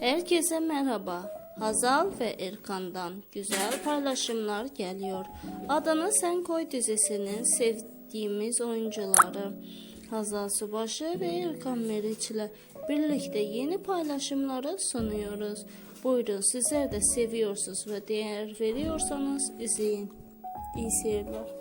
Herkese merhaba. Hazal ve Erkan'dan güzel paylaşımlar geliyor. Adını Sen Koy dizisinin sevdiğimiz oyuncuları Hazal Subaşı ve Erkan Meriç ile birlikte yeni paylaşımları sunuyoruz. Buyurun sizler de seviyorsunuz ve değer veriyorsanız izleyin. İyi seyirler.